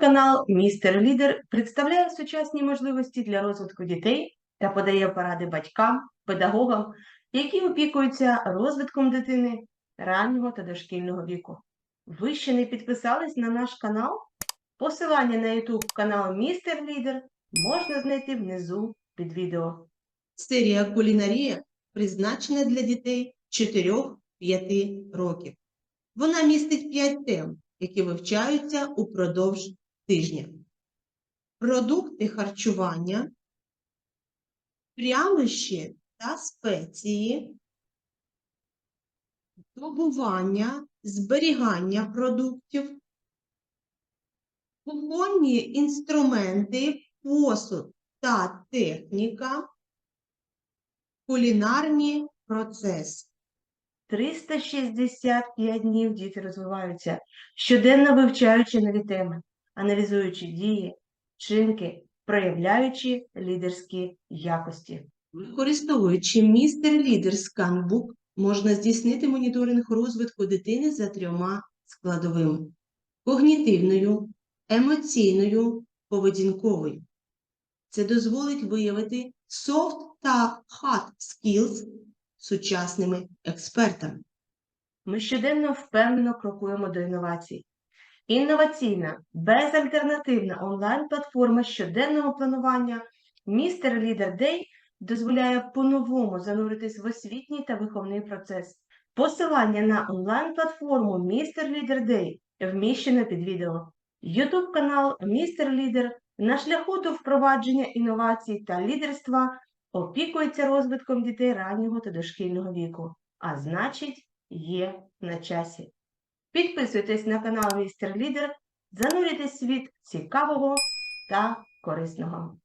канал Містер Лідер представляє сучасні можливості для розвитку дітей та подає поради батькам, педагогам, які опікуються розвитком дитини раннього та дошкільного віку. Ви ще не підписались на наш канал? Посилання на YouTube канал Містер Лідер можна знайти внизу під відео. Серія Кулінарія призначена для дітей 4-5 років. Вона містить 5 тем, які вивчаються упродовж тижня. Продукти харчування, прянощі та спеції, добування, зберігання продуктів, кухонні інструменти, посуд та техніка, кулінарні процеси. 365 днів діти розвиваються, щоденно вивчаючи нові теми, аналізуючи дії, вчинки, проявляючи лідерські якості. Використовуючи містер Лідер сканбук, можна здійснити моніторинг розвитку дитини за трьома складовими: когнітивною, емоційною, поведінковою. Це дозволить виявити soft та hard skills сучасними експертами. Ми щоденно впевнено крокуємо до інновацій. Інноваційна, безальтернативна онлайн-платформа щоденного планування Містер Лідер Дей дозволяє по-новому зануритись в освітній та виховний процес. Посилання на онлайн-платформу Містер Лідер Дей вміщено під відео. YouTube канал Містер Лідер на шляху до впровадження інновацій та лідерства опікується розвитком дітей раннього та дошкільного віку, а значить, є на часі. Підписуйтесь на канал Містер Лідер, занурюйтесь світ цікавого та корисного.